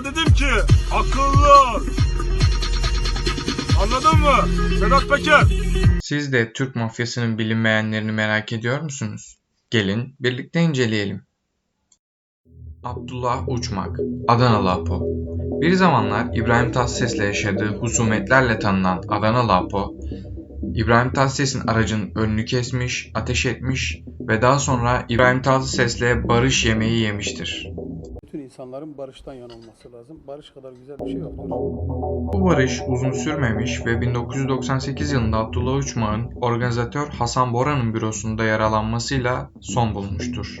dedim ki akıllı ol. Anladın mı? Sedat Peker. Siz de Türk mafyasının bilinmeyenlerini merak ediyor musunuz? Gelin birlikte inceleyelim. Abdullah Uçmak, Adanalı Apo. Bir zamanlar İbrahim Tatlıses'le yaşadığı husumetlerle tanınan Adanalı Apo, İbrahim Tatlıses'in aracın önünü kesmiş, ateş etmiş ve daha sonra İbrahim Tatlıses'le barış yemeği yemiştir. İnsanların barıştan yana olması lazım. Barış kadar güzel bir şey yoktur. Bu barış uzun sürmemiş ve 1998 yılında Abdullah Uçmak'ın organizatör Hasan Bora'nın bürosunda yaralanmasıyla son bulmuştur.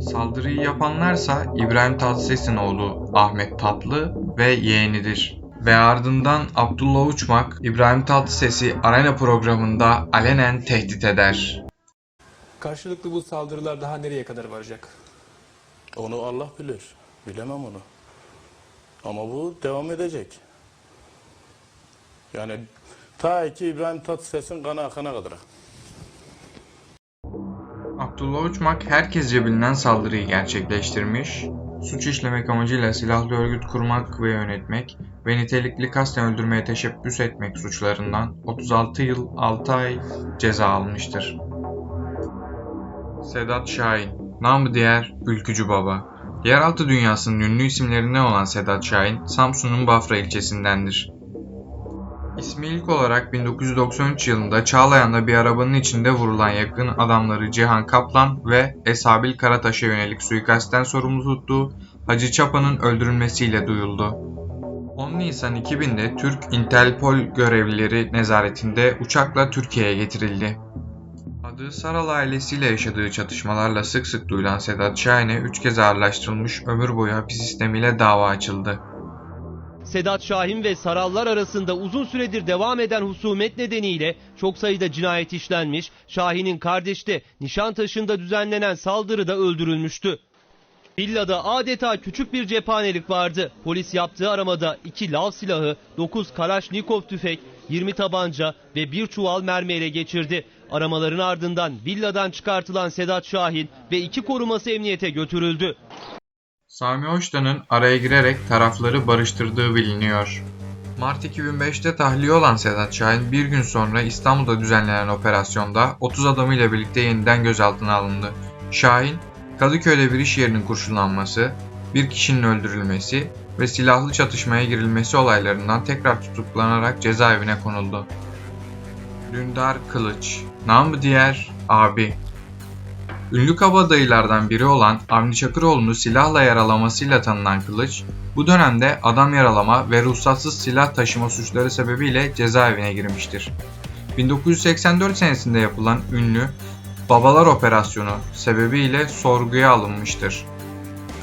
Saldırıyı yapanlarsa İbrahim Tatlıses'in oğlu Ahmet Tatlı ve yeğenidir. Ve ardından Abdullah Uçmak İbrahim Tatlıses'i arena programında alenen tehdit eder. Karşılıklı bu saldırılar daha nereye kadar varacak? Onu Allah bilir. Bilemem onu. Ama bu devam edecek. Yani ta ki İbrahim Tatlıses'in kanı akana kadar. Abdullah Uçmak herkesce bilinen saldırıyı gerçekleştirmiş, suç işlemek amacıyla silahlı örgüt kurmak ve yönetmek ve nitelikli kasten öldürmeye teşebbüs etmek suçlarından 36 yıl 6 ay ceza almıştır. Sedat Şahin, namı diğer Ülkücü Baba. Yeraltı dünyasının ünlü isimlerinden olan Sedat Şahin, Samsun'un Bafra ilçesindendir. İsmi ilk olarak 1993 yılında Çağlayan'da bir arabanın içinde vurulan yakın adamları Cihan Kaplan ve Esabil Karataş'a yönelik suikastten sorumlu tuttuğu Hacı Çapa'nın öldürülmesiyle duyuldu. 10 Nisan 2000'de Türk Interpol görevlileri nezaretinde uçakla Türkiye'ye getirildi. Adı Saral ailesiyle yaşadığı çatışmalarla sık sık duyulan Sedat Şahin'e 3 kez ağırlaştırılmış ömür boyu hapis sistemiyle dava açıldı. Sedat Şahin ve Sarallar arasında uzun süredir devam eden husumet nedeniyle çok sayıda cinayet işlenmiş, Şahin'in kardeşi de Nişantaşı'nda düzenlenen saldırıda öldürülmüştü. Villada adeta küçük bir cephanelik vardı. Polis yaptığı aramada 2 lav silahı, 9 Kalaşnikov tüfek, 20 tabanca ve bir çuval mermi ele geçirdi. Aramaların ardından villadan çıkartılan Sedat Şahin ve iki koruması emniyete götürüldü. Sami Hoştan'ın araya girerek tarafları barıştırdığı biliniyor. Mart 2005'te tahliye olan Sedat Şahin bir gün sonra İstanbul'da düzenlenen operasyonda 30 adamıyla birlikte yeniden gözaltına alındı. Şahin, Kadıköy'de bir iş yerinin kurşunlanması, bir kişinin öldürülmesi ve silahlı çatışmaya girilmesi olaylarından tekrar tutuklanarak cezaevine konuldu. Dündar Kılıç, namı diğer abi, Ünlü kabadayılardan biri olan Avni Çakıroğlu'nu silahla yaralamasıyla tanınan Kılıç, bu dönemde adam yaralama ve ruhsatsız silah taşıma suçları sebebiyle cezaevine girmiştir. 1984 senesinde yapılan ünlü Babalar Operasyonu sebebiyle sorguya alınmıştır.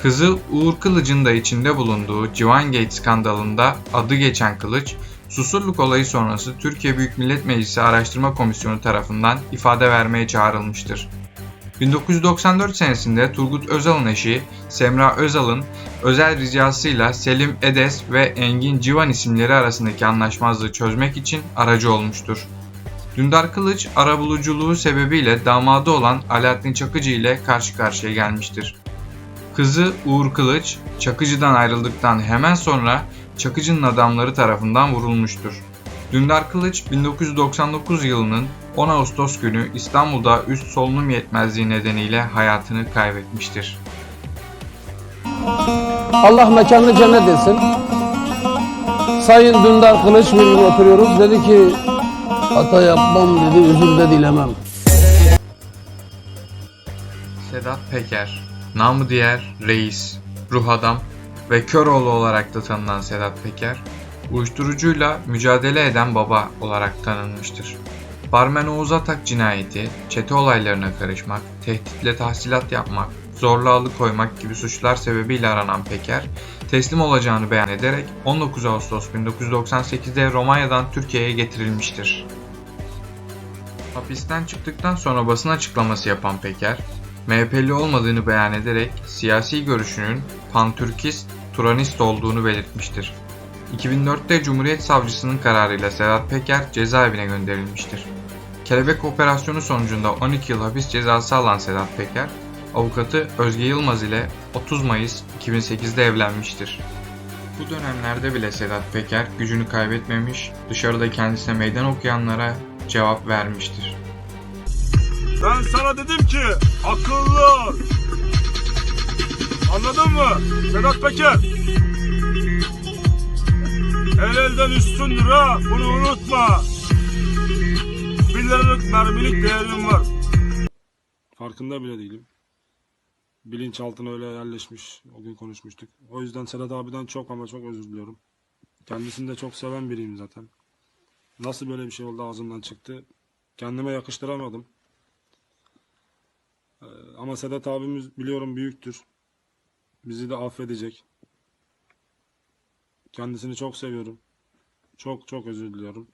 Kızı Uğur Kılıç'ın da içinde bulunduğu Civangate skandalında adı geçen Kılıç, Susurluk olayı sonrası Türkiye Büyük Millet Meclisi Araştırma Komisyonu tarafından ifade vermeye çağrılmıştır. 1994 senesinde Turgut Özal'ın eşi Semra Özal'ın özel ricasıyla Selim Edes ve Engin Civan isimleri arasındaki anlaşmazlığı çözmek için aracı olmuştur. Dündar Kılıç arabuluculuğu sebebiyle damadı olan Alaaddin Çakıcı ile karşı karşıya gelmiştir. Kızı Uğur Kılıç, Çakıcı'dan ayrıldıktan hemen sonra Çakıcı'nın adamları tarafından vurulmuştur. Dündar Kılıç 1999 yılının 10 Ağustos günü İstanbul'da üst solunum yetmezliği nedeniyle hayatını kaybetmiştir. Allah mekanını cennet etsin. Sayın Dündar Kılıç bir gün oturuyoruz. Dedi ki hata yapmam dedi, özür de dilemem. Sedat Peker, namı diğer Reis, Ruh Adam ve Köroğlu olarak da tanınan Sedat Peker, uyuşturucuyla mücadele eden baba olarak tanınmıştır. Barmen Oğuz Atak cinayeti, çete olaylarına karışmak, tehditle tahsilat yapmak, zorla alıkoymak gibi suçlar sebebiyle aranan Peker, teslim olacağını beyan ederek 19 Ağustos 1998'de Romanya'dan Türkiye'ye getirilmiştir. Hapisten çıktıktan sonra basın açıklaması yapan Peker, MHP'li olmadığını beyan ederek siyasi görüşünün pantürkist, turanist olduğunu belirtmiştir. 2004'te Cumhuriyet Savcısının kararıyla Sedat Peker cezaevine gönderilmiştir. Kelebek operasyonu sonucunda 12 yıl hapis cezası alan Sedat Peker, avukatı Özge Yılmaz ile 30 Mayıs 2008'de evlenmiştir. Bu dönemlerde bile Sedat Peker gücünü kaybetmemiş, dışarıda kendisine meydan okuyanlara cevap vermiştir. Ben sana dedim ki akıllı. Anladın mı? Sedat Peker. El elden üstündür ha. Bunu unutma. Bir liralık mermilik değerim var. Farkında bile değilim. Bilinçaltına öyle yerleşmiş. O gün konuşmuştuk. O yüzden Sedat abiden çok ama çok özür diliyorum. Kendisini de çok seven biriyim zaten. Nasıl böyle bir şey oldu ağzımdan çıktı. Kendime yakıştıramadım. Ee, Ama Sedat abimiz biliyorum büyüktür. Bizi de affedecek. Kendisini çok seviyorum. Çok çok özür diliyorum.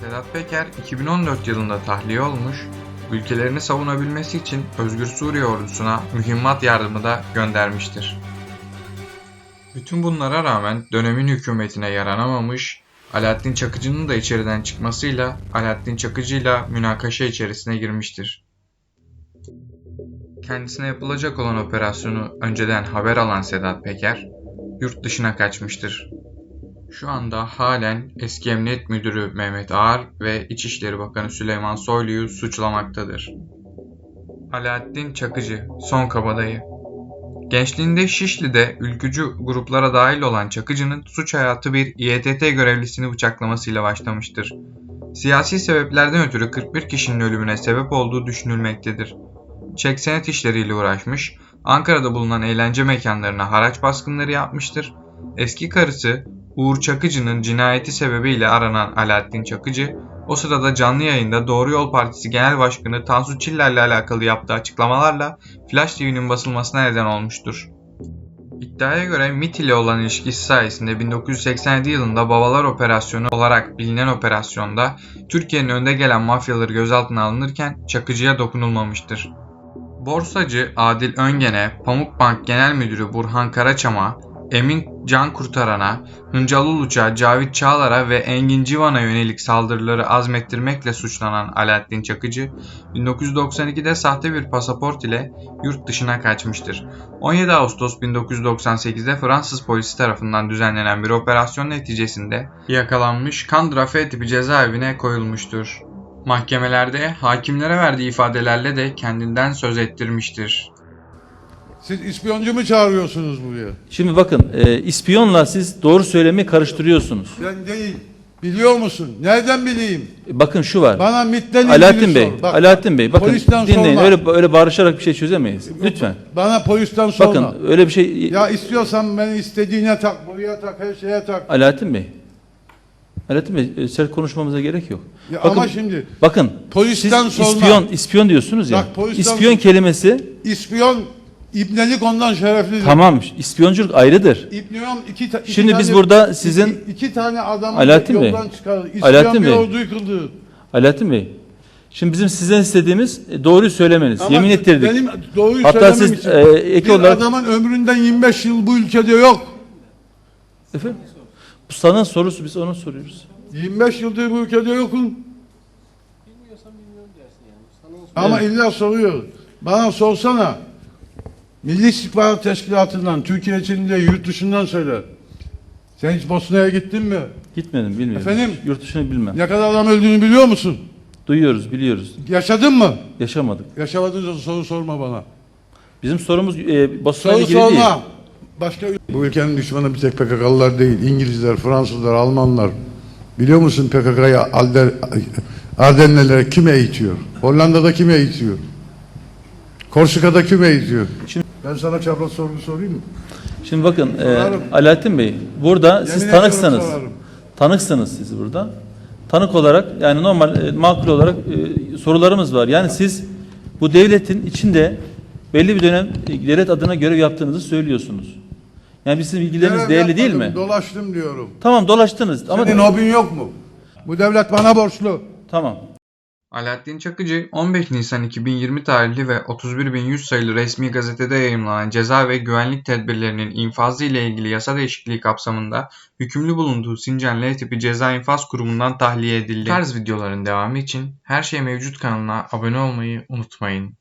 Sedat Peker 2014 yılında tahliye olmuş, ülkelerini savunabilmesi için Özgür Suriye ordusuna mühimmat yardımı da göndermiştir. Bütün bunlara rağmen dönemin hükümetine yaranamamış, Alaaddin Çakıcı'nın da içeriden çıkmasıyla Alaaddin Çakıcı'yla münakaşa içerisine girmiştir. Kendisine yapılacak olan operasyonu önceden haber alan Sedat Peker, yurt dışına kaçmıştır. Şu anda halen eski Emniyet Müdürü Mehmet Ağar ve İçişleri Bakanı Süleyman Soylu'yu suçlamaktadır. Alaaddin Çakıcı, son kabadayı. Gençliğinde Şişli'de ülkücü gruplara dahil olan Çakıcı'nın suç hayatı bir İETT görevlisini bıçaklamasıyla başlamıştır. Siyasi sebeplerden ötürü 41 kişinin ölümüne sebep olduğu düşünülmektedir. Çek senet işleriyle uğraşmış, Ankara'da bulunan eğlence mekanlarına haraç baskınları yapmıştır. Eski karısı Uğur Çakıcı'nın cinayeti sebebiyle aranan Alaaddin Çakıcı, o sırada canlı yayında Doğru Yol Partisi Genel Başkanı Tansu Çiller'le alakalı yaptığı açıklamalarla Flash TV'nin basılmasına neden olmuştur. İddiaya göre MIT ile olan ilişkisi sayesinde 1987 yılında Babalar Operasyonu olarak bilinen operasyonda Türkiye'nin önde gelen mafyaları gözaltına alınırken Çakıcı'ya dokunulmamıştır. Borsacı Adil Öngen'e, Pamukbank Genel Müdürü Burhan Karaçam'a, Emin Can Kurtaran'a, Hıncal Uluç'a, Cavit Çağlar'a ve Engin Civan'a yönelik saldırıları azmettirmekle suçlanan Alaaddin Çakıcı, 1992'de sahte bir pasaport ile yurt dışına kaçmıştır. 17 Ağustos 1998'de Fransız polisi tarafından düzenlenen bir operasyon neticesinde yakalanmış Kandıra F tipi cezaevine koyulmuştur. Mahkemelerde hakimlere verdiği ifadelerle de kendinden söz ettirmiştir. Siz ispiyoncu mu çağırıyorsunuz buraya? Şimdi bakın e, ispiyonla siz doğru söylemi karıştırıyorsunuz. Ben değil. Biliyor musun? Nereden bileyim? E, Bakın şu var. Bana MIT'ten Alaaddin Bey, sor. Bak, Alaaddin Bey bakın polisten dinleyin. sorma. Öyle öyle bağırışarak bir şey çözemeyiz. Lütfen. Bana polisten sorma. Bakın öyle bir şey Ya istiyorsan beni istediğine tak, buraya tak, her şeye tak. Alaaddin Bey. Alaaddin Bey e, sert konuşmamıza gerek yok. Ya Bakın- ama şimdi Bakın Polisten siz sorma. ispiyon ispiyon diyorsunuz ya. Bak, polisten İspiyon kelimesi ispiyon, ibnelik ondan şereflidir. tamam ispiyonculuk ayrıdır. İbniyon iki, iki Şimdi tane, biz burada sizin- iki, iki tane adamı Alaaddin Bey. yoldan çıkarır. İspiyon Alaaddin bir Bey. orduyu kıldı. Alaaddin Bey. Şimdi bizim sizden istediğimiz e, doğruyu söylemeniz. Ama Yemin ettirdik. Benim doğruyu Hatta söylemem siz, için e, ek bir olarak- adamın ömründen 25 yıl bu ülkede yok. Efendim? Bu sana sorusu biz ona soruyoruz. 25 yıldır bu ülkede yokum. Ama illa soruyor. Bana sorsana. Milli İstihbarat Teşkilatı'ndan, Türkiye içinde, yurt dışından söyle. Sen hiç Bosna'ya gittin mi? Gitmedim bilmiyorum. Efendim? Yurt dışını bilmem. Ne kadar adam öldüğünü biliyor musun? Duyuyoruz, biliyoruz. Yaşadın mı? Yaşamadık. Yaşamadın soru sorma bana. Bizim sorumuz e, basına Soru ilgili sorma. değil. Başka bu ülkenin düşmanı bir tek PKK'lılar değil. İngilizler, Fransızlar, Almanlar. Biliyor musun PKK'yı Ardenlilere kim eğitiyor? Hollanda'da kim eğitiyor? Korsika'da kim eğitiyor? Şimdi- ben sana çapraz soru sorayım mı? Şimdi bakın e, Sorarım. Alaaddin Bey burada siz Yemin ediyorum tanıksınız. sorarım. Tanıksınız siz burada. Tanık olarak yani normal e, makul olarak e, sorularımız var. Yani siz bu devletin içinde belli bir dönem e, devlet adına görev yaptığınızı söylüyorsunuz. Yani bizim bilgileriniz Görev değerli değil mi? yapmadım, Dolaştım diyorum. Tamam dolaştınız ama Senin hobin yok mu? Bu devlet bana borçlu. tamam. Alaaddin Çakıcı 15 Nisan 2020 tarihli ve 31.100 sayılı resmi gazetede yayımlanan ceza ve güvenlik tedbirlerinin infazı ile ilgili yasa değişikliği kapsamında hükümlü bulunduğu Sincan L tipi ceza infaz kurumundan tahliye edildi. Bu tarz videoların devamı için Her Şey Mevcut kanalına abone olmayı unutmayın.